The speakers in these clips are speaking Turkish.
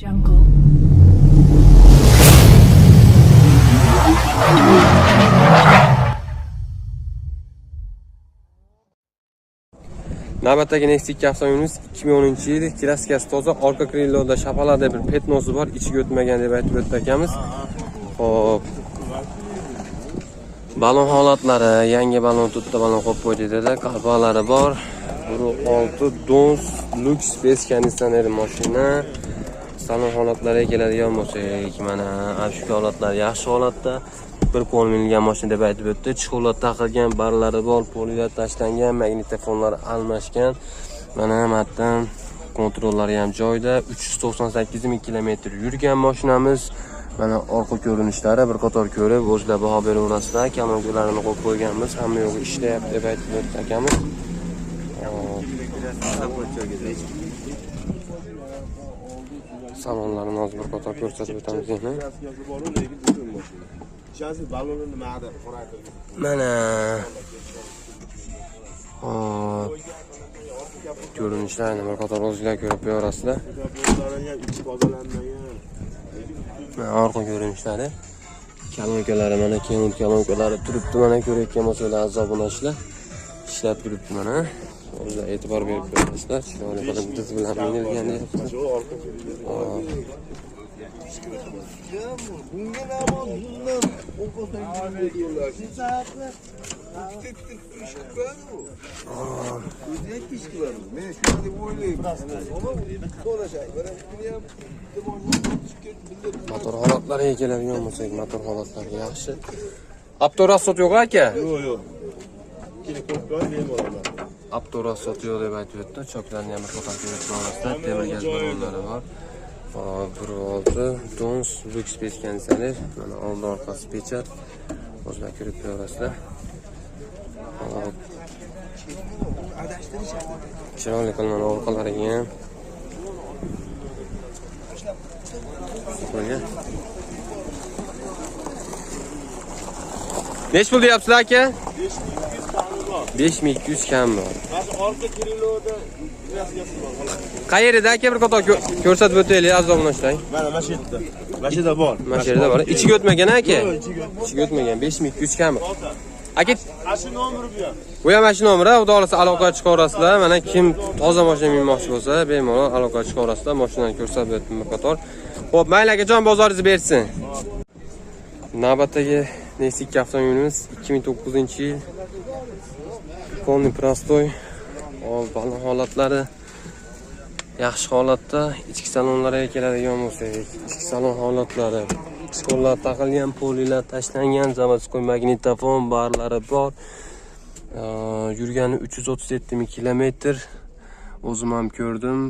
Jungle. Navbatdagi Nexus 2 avtomobilimiz 2010 yil klassikasi toza, orqa krilloda shapalada bir petnosi bor, ichiga o'tmagan deb aytib o'tdi akamiz. Xo'p. Balon holatlari, yangi balon to'rtta balon qo'yib qo'ydi dedi, qalbaqlari bor. 6 Dons Lux Space konditsioner mashina. Salon holatlariga keladigan bo'lsak, mana ana shu holatlar yaxshi holatda. bir qo'l minilgan mashina deb aytib o'tdi. Chixolat taqilgan, barlari bor, polilar tashlangan, magnitofonlar almashgan. Mana matdan kontrollari ham joyida. 398 ming kilometr yurgan mashinamiz. Mana orqa ko'rinishlari bir qator ko'rib, o'zlar baho beraverasizlar. Kamongularini qo'yib qo'yganmiz, hamma yo'g'i ishlayapti deb aytib o'tdi akamiz. salonlarini hozir bir qator ko'rsatib o'tamiz yana mana hop ko'rinishlarini bir qator o'zinglar ko'rib qo'yaverasizlar mana orqa ko'rinishlari. Kalonkalari mana keyin kalonkalari turibdi mana ko'rayotgan bo'lsanglar a'zo ishlar ishlab turibdi mana. O'zinglar e'tibor berib ko'rasizlar. Chiroyli qilib diz bilan Hop. bunga nima bundan o'qotan yo'llar. Motor holatlariga keladigan bo'lsak, motor holatlari yaxshi. Aptorasot yo'q aka? Yo'q, yo'q. Boraman abto'rost sotiladi deb aytyapti choklarni ham sotamiz kerak orasida temir gaz ballonlari bor bir olti dons lyuks pechkanisalar mana oldi orqasi pechat o'zbak kirib orasida chiroyli qilmani orqalariga ham qo'ygan nechi pul deyapsizlar aka besh 5 mi 200 kammi? Hozir orqa Kirillovda Qayerda aka bir qator ko'rsatib o'taylik aziz obunachilar. Mana mana shu yerda. Mana shu yerda bor. Mana shu yerda bor. Ichiga o'tmagan aka. Ichiga o'tmagan 5 mi 200? Aka, shu nomer bu ham. Bu ham shu nomer, xudo xolasa aloqa chiqaverasizlar. Mana kim toza mashina minmoqchi bo'lsa, bemalol aloqa chiqaverasizlar. Mashinani ko'rsatib o'tdim bir qator. Xo'p, mayli akajon bozoringizni bersin. Navbatdagi Nexia avtomobilimiz 2009-yil полный prostoy. Hop, balon holatlari yaxshi holatda. Ichki salonlariga keladigan bo'lsak, ichki salon holatlari Skollar taqilgan, polilar tashlangan, zavodskoy magnitofon barlari bor. Ee, Yurgani 337 ming kilometr. O'zim ham ko'rdim.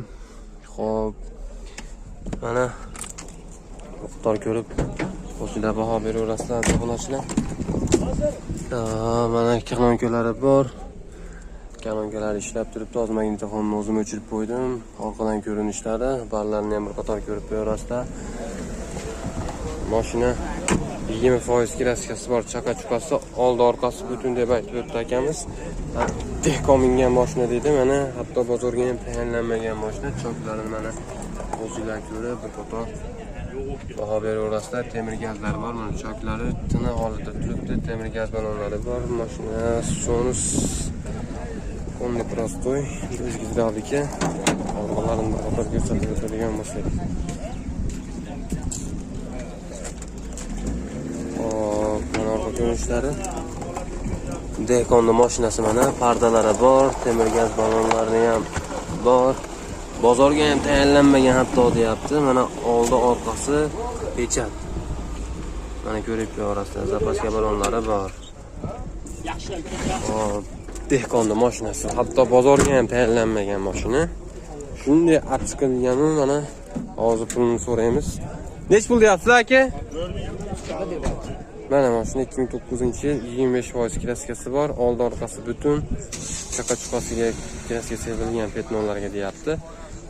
Xo'p. Mana miqdor ko'rib o'zinglar baho beraverasizlar, obunachilar. Mana kanonkalari bor. Kanonkalar ishlab turibdi. Hozir magnitofonni o'zim o'chirib qo'ydim. Orqadan ko'rinishlari, barlarni ham bir qator ko'rib berasizlar. Mashina 20% klassикasi bor, chaqa chukasi, oldi orqasi butun deb aytib o'tdi akamiz. Dehqon mingan mashina dedi. Mana hatto bozorga ham tayinlanmagan mashina. Choklarini mana o'zinglar ko'rib bir qator baho beraverasizlar. Temir gazlar bor, mana choklari tiniq holatda turibdi. Temir gaz ballonlari bor. Mashina Sonus Polni prostoy, o'z gidravlika. Orqalarini bir ko'rsatib o'tadigan bo'lsak. Hop, mana orqa ko'rinishlari. Dekonni mashinasi mana, pardalari bor, temir gaz ballonlari ham bor. Bozorga ham tayinlanmagan hatto deyapti. Mana oldi orqasi pechat. Mana ko'rib ko'rasizlar, zapaska ballonlari bor. Hop, dehqonni mashinasi. Hatto bozorga ham tayinlanmagan mashina. Shunday achchiqilgani mana hozir pulini so'raymiz. Nech pul deyapsiz aka? Mana mashina 2009-yil 25% klassikasi bor, oldi orqasi butun. Chaqa chuqasiga klassika sevilgan petnonlarga deyapti.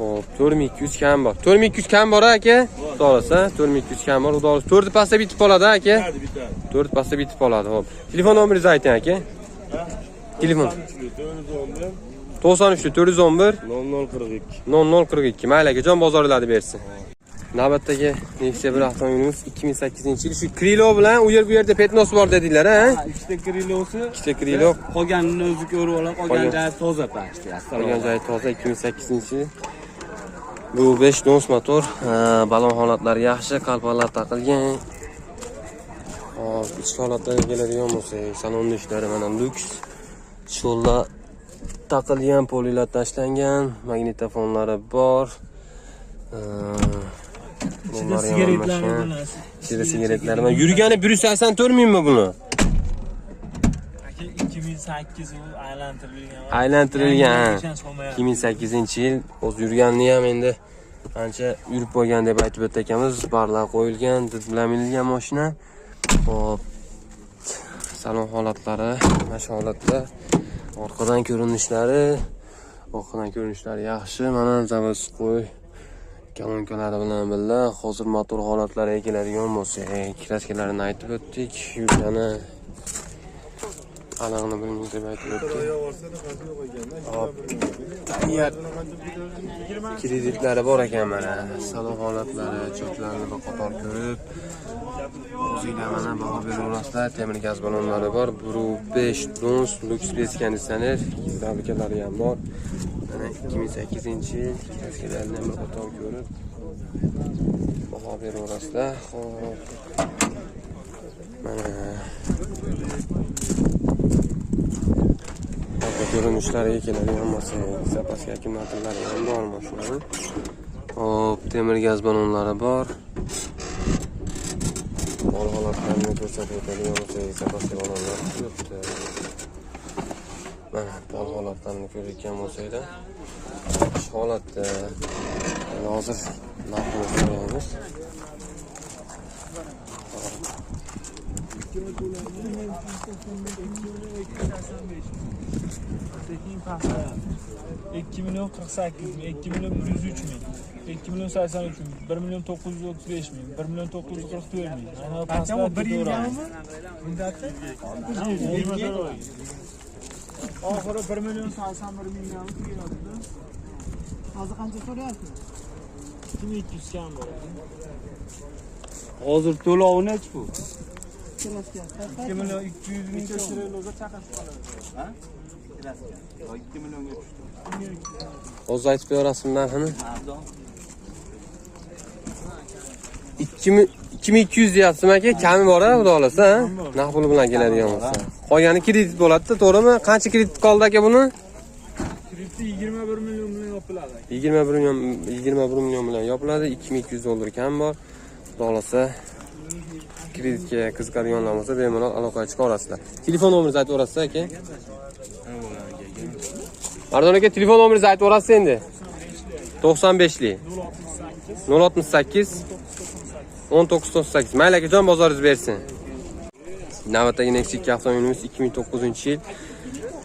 Xo'p, 4200 kam bor. 4200 kam bor aka? To'g'risi, 4200 kam bor. Xudo xohlasa 4 pasta bitib qoladi aka. Bitadi, bitadi. 4 pasta bitib qoladi, xo'p. Telefon nomeringizni ayting aka. Telefon 411 93 411 0042. 0042. Mayli akajon bozoringlarni bersin. Navbatdagi Nexia bir avtomobilimiz 2008 yil. Shu Krilo bilan u yer bu yerda Petnos bor dedilar, ha? İkkita krilosi Ikkita Krilo, qolganini o'zi ko'rib qolgan Qolgan- joyi toza pashti qolgan joyi toza 2008 yil. Bu 5 dons motor, balon holatlari yaxshi, qalpoqlar taqilgan. Hop, ichki holatlarga keladigan bo'lsak, salonni ishlari mana lyuks. Sho'llar taqilgan, polilar tashlangan, magnitofonlari bor. Ichida sigaretlar yonilmagan. bo'lasi. Ichida sigaretlar bor. Yurgani 184 mingmi buni? Aka 2008 u aylantirilgan. Aylantirilgan. Yangi solmayapti. 2008 yil o'z yurganini ham endi ancha yurib bo'lgan deb aytib o'tdi akamiz. Barlar qo'yilgan did bilan minilgan mashina hop salon holatlari mana shu holatda orqadan ko'rinishlari. Orqadan ko'rinishlari yaxshi. Mana заводской kolonkalari bilan birga. Hozir motor holatlariga keladigan bo'lsak kraskalarini aytib o'tdik. Yurgani bilmaymiz deb aytib o'tdik Hop. kreditlari bor ekan mana salon holatlari choklarini bir qator ko'rib o'zinglar mana baho beraverasizlar temir gaz ballonlari bor bru 5 dons lux space konditsioner fabrikalari ham bor mana 2008 yil kraskalarini ham qator ko'rib baho beraverasizlar ho'p. Mana Orqa ko'rinishlariga keladigan bo'lsak, zapaska akkumulyatorlari ham bor mashinani. Hop, temir gaz ballonlari bor. Bol holatlarini ko'rsatib o'tadigan bo'lsak, zapaska ballonlar turibdi. Mana bol holatlarini ko'rayotgan bo'lsanglar, holatda Endi hozir narxini 2 milyon 48 ming, 2 milyon 103 ming, 2 milyon 83 ming, 1 milyon 935 ming, 1 milyon 944 ming. Ana bu, bir yilgami Muddati? Oxiri 1 milyon 81 mingdan tugayotir. Hozir qancha so'rayapsiz? 2200 kam bor. hozir to'lovi nechi bu. 2 milyon 200 ming so'm. ikki millionga tushdi Hozir aytib berasizmi narxini? 2000 2200 deyapsizmi aka? Kami bor-a, xudo xolasa, ha? Naqd puli bilan keladigan bo'lsa. Qolgani kredit bo'ladi-da, to'g'rimi? Qancha kredit qoldi aka buni? Krediti 21 million bilan yopiladi. 21 million 21 million bilan yopiladi. 2200 dollar kam bor. Xudo xolasa kreditga qiziqadiganlar bo'lsa, bemalol aloqaga chiqa olasizlar. Telefon nomeringizni aytib o'rasiz aka? Mardon aka, telefon nomeringizni aytib o'rasiz endi. 95lik 068 1998 mayli akajon bozoringiz bersin navbatdagi Nexia 2 avtomobilimiz 2009 yil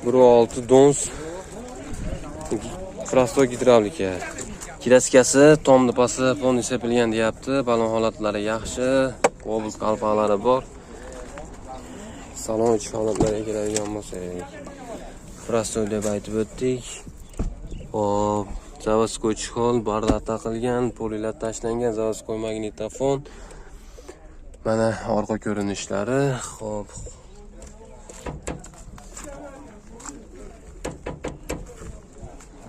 1.6 dons Frasto gidravlika Kraskasi, tom nipasi polni sepilgan deyapti. Balon holatlari yaxshi, Cobalt qalpoqlari bor. Salon ichki holatlarga keladigan bo'lsak, prostoy deb aytib o'tdik. Hop, заводской chexol, barlar taqilgan, polilar tashlangan, заводской magnitofon. Mana orqa ko'rinishlari. Hop.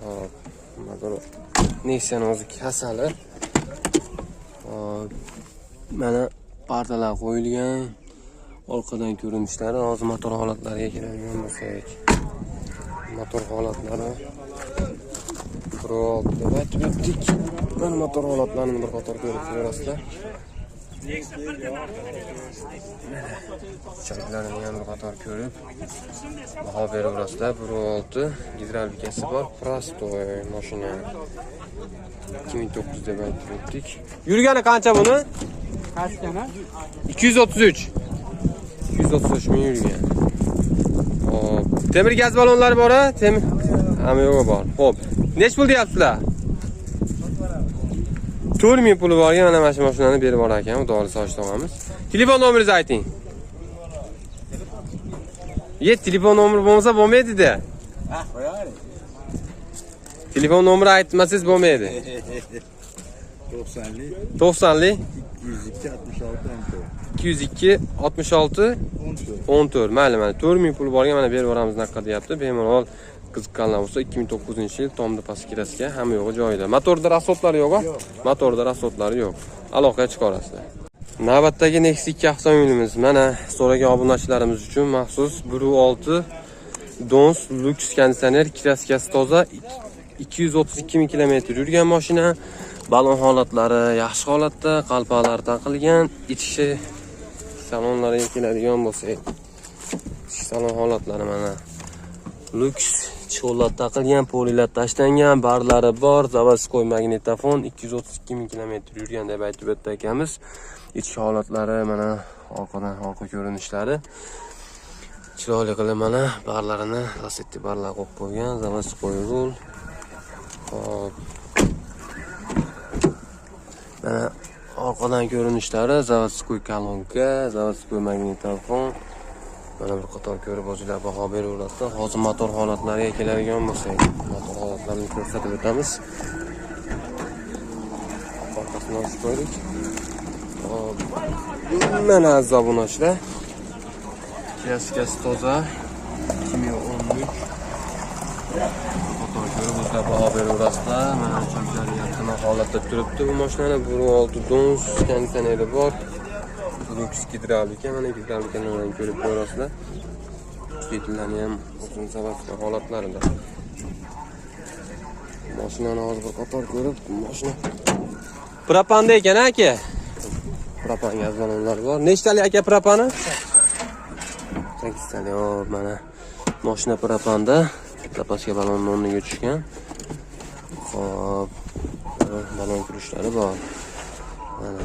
Hop, motor Nissan o'zi kasali. Hop. Mana pardalar qo'yilgan. Orqadan ko'rinishlari, hozir motor holatlariga keladigan bo'lsak. Motor holatlari Pro deb aytib o'tdik. Mana motor holatlarini bir qator ko'rib turasizlar. Choklarini ham bir qator ko'rib baho beraverasizlar. Pro 6 gidravlikasi bor. Prostoy mashina. 2009 deb aytib o'tdik. Yurgani buni? qachgana 233. 233 ming yurgan. Hop. Temir gaz ballonlari bor-a? Temir. Hamma yo'g'i bor. Xo'p. Nech pul deyapsizlar? 4 ming puli borga mana mana shu mashinani berib olar ekan, xudo xohlasa soch tog'amiz. Telefon nomeringizni ayting. Ye, telefon nomeri bo'lmasa bo'lmaydi-da. ha qo'yavering Telefon nomeri aytmasangiz bo'lmaydi. 90'lı 90'lik 102 66 Anto. 202 66 14. 14 mayli mayli 4000 pul borga mana berib yuboramiz naqa deyapti bemalol qiziqqanlar bo'lsa 2009 yil tomda paskirasiga hamma yo'g'i joyida motorda rasotlari yo'q motorda rasotlari yo'q aloqaga chiqarasizlar navbatdagi Nexus 2 avtomobilimiz mana so'ragan obunachilarimiz uchun maxsus 1.6 Dons Lux konditsioner kraskasi toza 232 ming kilometr yurgan mashina balon holatlari yaxshi holatda qalpoqlar taqilgan ichi salonlarga keladigan bo'lsak ichki salon holatlari mana luks cho'llar taqilgan polilar tashlangan barlari bor заводской magnitofon 232 ming kilometr yurgan deb aytib o'tdi akamiz. Ichki holatlari mana orqadan orqa ko'rinishlari. Chiroyli qilib mana barlarini lasetti barlar qo'yib qo'ygan заводской rul hop Ee, Mana orqadan ko'rinishlari zavodskoy kolonka, zavodskoy magnitofon. Mana bir qator ko'rib o'zinglar baho beraverasizlar. Hozir motor holatlariga keladigan bo'lsak, şey. motor holatlarini ko'rsatib o'tamiz. Orqasidan ochib qo'ydik. Mana aziz obunachilar. Klasikasi toza. Kimyo Baho beraverasizlar. Mana choklari yaqin holatda turibdi bu mashinani. Bu olti dons konditsioneri bor. Lux gidravlika, mana gidravlikalarni ko'rib ko'rasizlar. Ketlarni ham o'zini sababli holatlarida. Mashinani hozir bir qator ko'rib, mashina propanda ekan aka. Propan gaz ballonlari bor. Nechtalik aka propani? 8 talik. Hop, mana mashina propanda. Zapasga ballonni o'rniga tushgan. Xo'p. Ballon kurishlari bor. Mana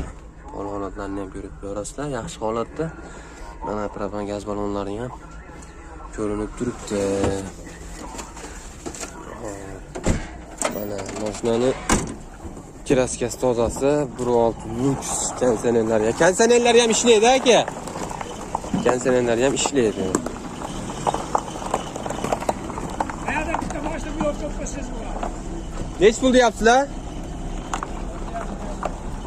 bor holatlarni ham ko'rib ko'rasizlar. Yaxshi holatda. Mana propan gaz ballonlari ham ko'rinib turibdi. Hop. Mana mashinani kraskasi tozasi 1.6 lux konditsionerlar. Konditsionerlar ham ishlaydi aka. Konditsionerlar ham ishlaydi. Hayada bitta mashina bu yo'q to'pasiz bu. Nech pul deyapsizlar?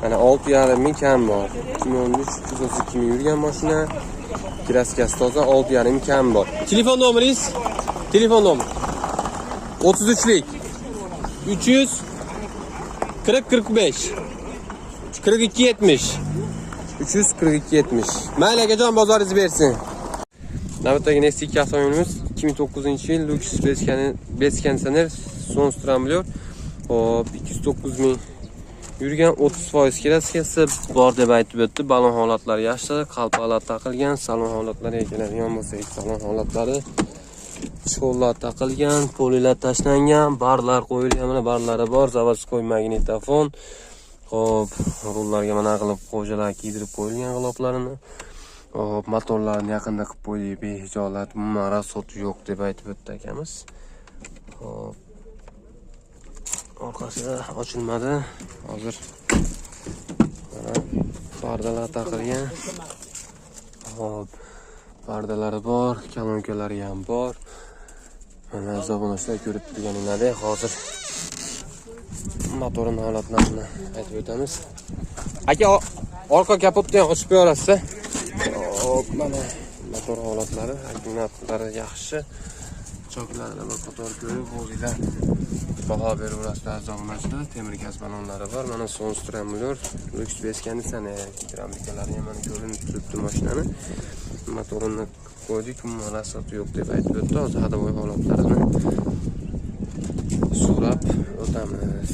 Mana 6,5 ming kam bor. 2013 332 ming yurgan mashina. Kraskasi toza 6,5 ming kam bor. Telefon nomeringiz? Telefon nomer. 33lik 300 40 45 42 70 342 70. Mayli akajon bozoringiz bersin. Navbatdagi Nexus 2 avtomobilimiz 2009 yil Lux Base konditsioner Sonstramblyor. Hop 209 ming yurgan 30% kraskasi bor deb aytib o'tdi. Balon holatlari yaxshi, qalpoqlar taqilgan, salon holatlariga keladigan bo'lsak, salon holatlari cho'llar taqilgan, polilar tashlangan, barlar qo'yilgan, mana barlari bor, заводской magnitofon. Hop, rullarga mana qilib qo'jalar kiydirib qo'yilgan g'iloplarini. Hop, motorlarni yaqinda qilib qo'ydik, behijolat, umuman rasot yo'q deb aytib o'tdi akamiz. Hop. Orqasi ochilmadi. Hozir mana pardalar taqilgan. Hop. Pardalari bor, kolonkalari ham bor. Mana zabonashlar ko'rib turganinglardek hozir motorini holatlarini aytib o'tamiz. Aka, orqa kapotni ham ochib qo'yasiz. Hop, mana motor holatlari, akkumulyatorlari yaxshi. Choklarini bir qator ko'rib o'zinglar baho beraverasizlar zamonachilar. Temir gaz ballonlari bor. Mana Sonstramblyor, Lux Base konditsioner, keramikalar ham mana ko'rinib turibdi mashinani. Motorini qo'ydik, umuman rasoti yo'q deb aytib o'tdi. Hozir hadovoy holatlarini so'rab o'tamiz.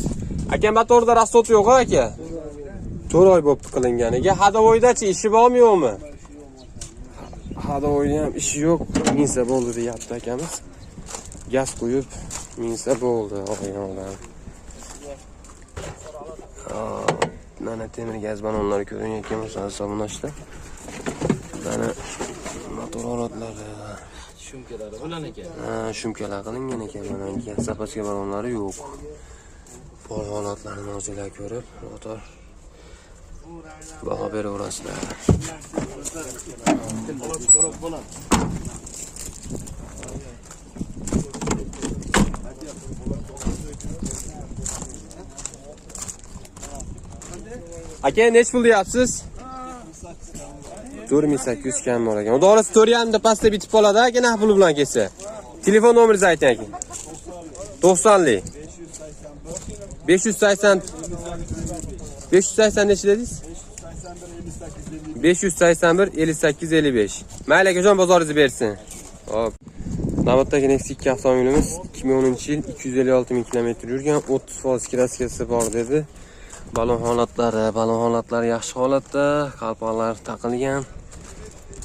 Aka motorda rasot yo'q aka? 4 oy bo'lib qilinganiga. Hadovoydachi ishi bormi yo'qmi? Hadovoyda ham ishi yo'q. Minsa bo'ldi deyapti akamiz. Gaz qo'yib minsa bo'ldi og'ayonlar. Mana temir gaz ballonlari ko'ringan ekan o'sha hisoblanishda. Mana motor holatlari. Shumkalari bilan ekan. Shumkalar qilingan ekan mana gaz zapaska ballonlari yo'q. Bor holatlarini o'zinglar ko'rib, motor baho beraverasizlar. Aka nechi pul deyapsiz? To'rt ming sakkiz yuz kam bor ekan xudo xohlasa to'rt yarimda pastda bitib qoladi aka naq puli bilan kelsa? Telefon nomeringizni ayting aka. To'qsonlik. Besh yuz sakson besh yuz sakson nechi dedingiz? Besh yuz sakson bir ellik sakkiz ellik besh. Mayli akajon bozoringizni bersin. Hop. Navbatdagi nexia ikki avtomobilimiz ikki ming o'ninchi yil ikki yuz ellik olti ming kilometr yurgan o'ttiz foiz kraskasi bor dedi balon holatlari balon holatlari yaxshi holatda qalpoqlar taqilgan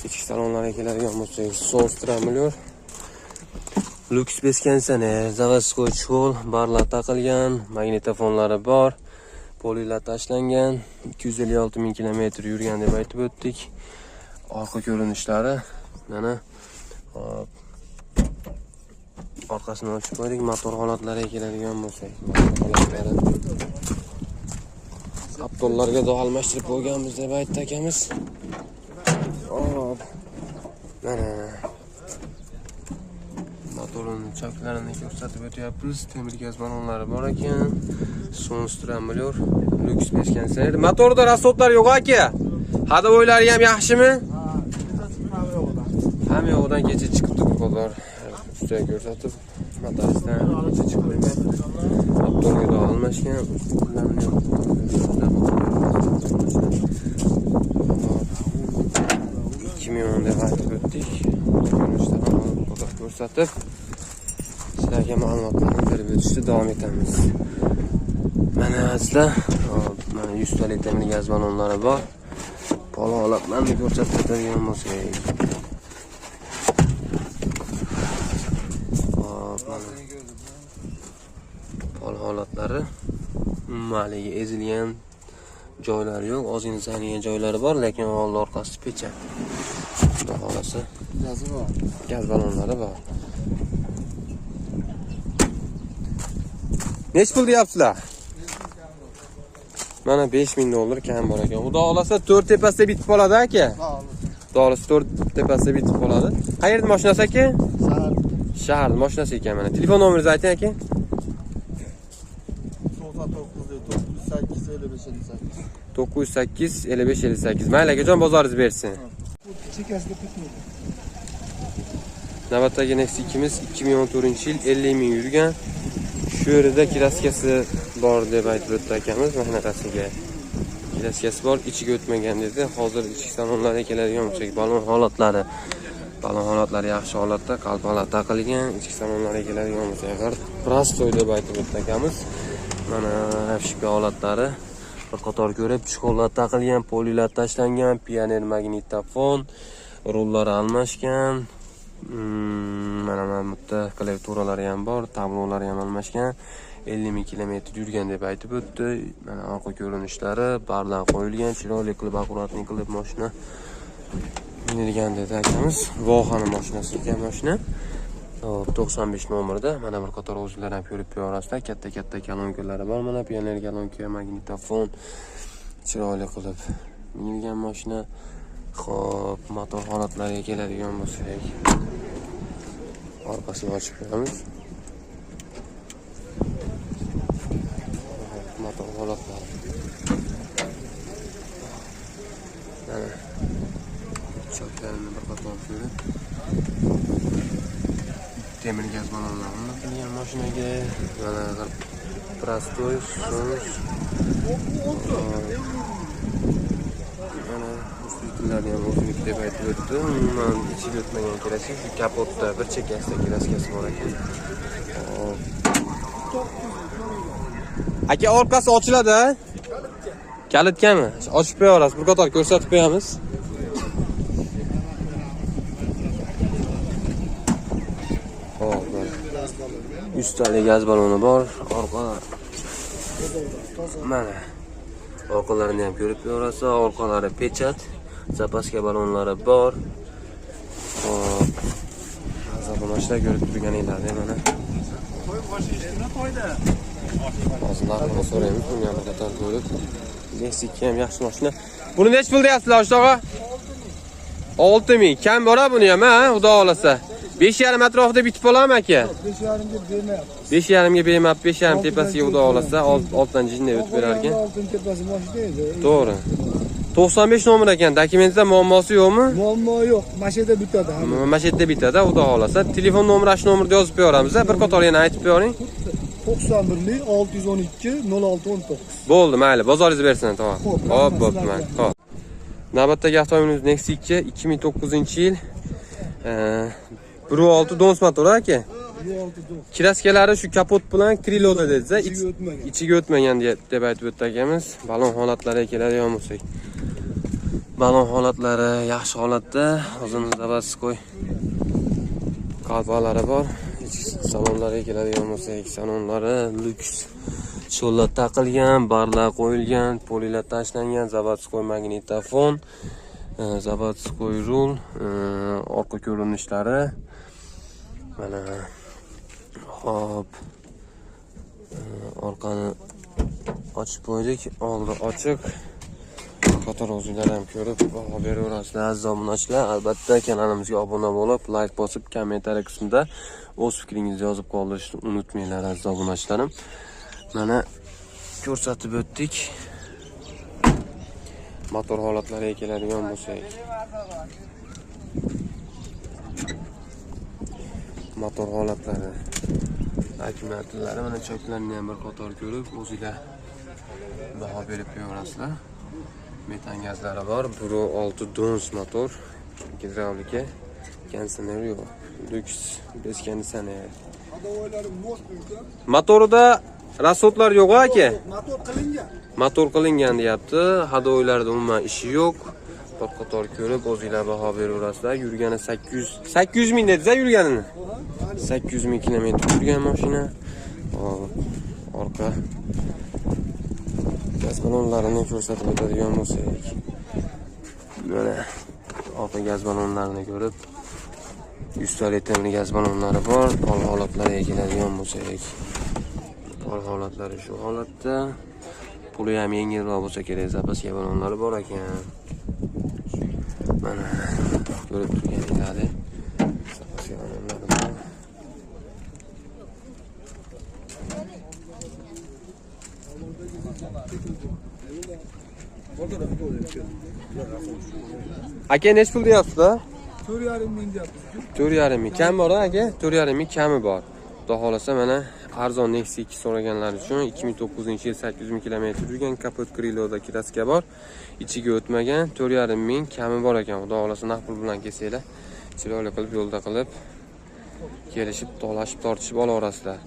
ichki salonlarga keladigan bo'lsak so'z tramilyor Lux bez konditsioner, заводской chol, barlar taqilgan, magnitofonlari bor, polilar tashlangan, 256 ming kilometr yurgan deb aytib o'tdik. Orqa ko'rinishlari mana hop. orqasini ochib qo'ydik, motor holatlariga keladigan bo'lsak, motor holatlari. Kaptollarga do almashtirib qo'yganmiz deb aytdi akamiz. Hop. Mana motorini chaklarini ko'rsatib o'tyapmiz temir gaz ballonlari bor ekan sons tramblyor lyuks beskandisyoner motorda rasodlar yo'q aka hadovoylari ham yaxshimi hamma yoqdan kecha chiqibdi bu qadar ustiga ko'rsatib motoristdan kecha motorga da almashgan ularni ikki ming o'n deb aytib o'tdik ko'rsatib ko'rsatib sizlarga ma'lumotlarni berib o'tishda davom etamiz mana azizlar hop, mana yuztalik temir gaz ballonlari bor polo holatlarni ko'rsatib o'tadigan bo'lsak hop mana polo holatlari umuman haligi ezilgan joylari yo'q ozgina zanigan joylari bor lekin oldi orqasi pechat xudo xohlasa gaz ballonlari bor nechi pul deyapsizlar mana 5000 dollar kam bor ekan xudo xohlasa to'rt tepasida bitib qoladi aka xudo xohlasa to'rt tepasida bitib qoladi qayerda mashinasi aka shaharda mashinasi ekan mana telefon nomeringizni ayting aka to'qqiz yuz sakkiz ellik besh ellik sakkiz mayli akajon bozoringiz bersin Nexia 2miz 2014 yil 50 ming yurgan shu yerda kraskasi bor deb aytib o'tdi akamiz mana shunaqasiga kraskasi bor ichiga o'tmagan dedi. Hozir ichki salonlarga keladigan bo'lsak balon holatlari balon holatlari yaxshi holatda qalpoqlar taqilgan ichki salonlarga keladigan bo'lsak g'ir prostoy deb aytib o'tdi akamiz mana fishka holatlari. Bir qator ko'rib chexollar taqilgan polilar tashlangan pioner magnitofon rullari almashgan. Hmm, mana mana bu yerda klaviaturalari ham bor tablolari ham almashgan. 50 ming kilometr yurgan deb aytib o'tdi. Mana orqa ko'rinishlari barlar qo'yilgan chiroyli qilib аккуратный qilib mashina minilgan dedi akamiz vohani mashinasi ekan mashina Hop, 95 nomerda mana bir qator o'zinglar ham ko'rib ko'rasizlar katta katta kolonkalari bor mana pioner kolonka magnitofon chiroyli qilib minilgan mashina Xo'p, motor holatlariga keladigan bo'lsak. Orqasini ochib qo'yamiz. Motor holatlari. Mana. Choklarini bir qator ko'rib. Temir gaz ballonlarini qilgan mashinaga mana prostoy, so'z. Mana ustunlarni ham o'ziniki deb aytib o'tdi. Umuman ichiga o'tmagan kraska, shu kapotda bir chekkasida kraskasi bor ekan. Aka orqasi ochiladi. Kalitgami? Ochib qo'yaverasiz. Bir qator ko'rsatib qo'yamiz. Hop, mana. 100 talik gaz balloni bor. Orqa mana. Orqalarini ham ko'rib ko'rasiz orqalari pechat zapaska ballonlari bor. Hop. Zaponashlar ko'rib turganinglarni mana. Hozir narxini so'raymiz bir qator ko'rib Lexika ham yaxshi mashina buni nechi pul deyapsizlar osh tog'a olti ming kam bor buni ham ha xudo xohlasa 5,5 atrofida bitib bo'ladimi aka? 5,5 ga bermayapti. 5,5 ga bermayapti, 5,5 Oltidan tepasiga xudo xohlasa. 6dan jinni o'tib berar ekan. Oltin tepasi moshina edi. To'g'ri. 95 nomer ekan. Dokumentda muammosi yo'qmi? Muammo yo'q. Mashada bitadi. hamma. Mana shu yerda bitadi, xudo xohlasa. Telefon nomeri shu nomerda yozib qo'yamiz. Bir qator yana aytib qo'ying. 91 612 0619. Bo'ldi, mayli, bozoringiz bersin. Xo'p, Hop, bo'pti, mayli. Hop. Navbatdagi avtomobilimiz Nexus 2 2009-yil. Ee, 1.6 dons motor aka. 06 Kiraskalari shu kapot bilan kriloda dediza, Ichiga o'tmagan. ichiga o'tmagan deb aytib o'tdi akamiz. Balon holatlariga keladigan bo'lsak. Balon holatlari yaxshi holatda, o'zini zavodskoy qalbaqalari bor. Ichki salonlariga keladigan bo'lsak, salonlari lyuks. Sho'llar taqilgan, barlar qo'yilgan, polilar tashlangan, zavodskoy magnitofon, e, zavodskoy rul, e, orqa ko'rinishlari. Mana Hop. E, Orqani ochib qo'ydik. Oldi ochiq. Qator o'zinglar ham ko'rib baho beraverasizlar aziz obunachilar. Albatta kanalimizga obuna bo'lib, like bosib, kommentariy qismida o'z fikringizni yozib qoldirishni unutmanglar aziz obunachilarim. Mana ko'rsatib o'tdik. Motor holatlariga keladigan bo'lsak. Motor holatlari akkumulyatorlari mana choklarini ham bir qator ko'rib o'zinglar baho berib qo'yaverasizlar. Metan gazlari bor. Buru 6 dons motor gidravlika konditsioner yo'q lyuks без konditsioner Hadovoylari mo'rt ekan. motorida rasodlar yo'q aka? Motor qilingan. motor qilingan deyapti. Hadovoylarda umuman ishi yo'q. Bir qator ko'rib o'zinglar baho beraverasizlar. Yurgani 800 800 ming dediz yurganini 800 ming kilometr yurgan mashina orqa gaz ballonlarini ko'rsatib o'tadigan bo'lsak mana orqa gaz ballonlarini ko'rib 100 ta litrli gaz ballonlari bor pol holatlariga keladigan bo'lsak pol holatlari shu holatda puli ham yengilroq bo'lsa kerak zapaska ballonlari bor ekan mana ko'rib turganingizdek aka nechi pul deyapsizlar 4,5 ming deyapmiz. to'rt yarim ming. Kam bor aka? To'rt yarim ming kami bor. Xudo xohlasa mana arzon nexi ikki so'raganlar uchun ikki ming to'qqizinchi yil sakkiz yuz ming kilometr yurgan kapot kriloda kraska bor. Ichiga o'tmagan to'rt yarim ming kami bor ekan xudo xohlasa naqd pul bilan kelsanglar chiroyli qilib yo'lda qilib kelishib tolashib tortishib olaverasizlar.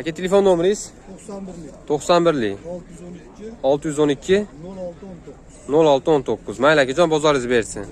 Aka telefon nomeringiz? 91 ming. to'qson birlik 612 olti yuz o'n ikki. 0619. nol olti o'n to'qqiz 0619. Maylakijon bozor iz bersin.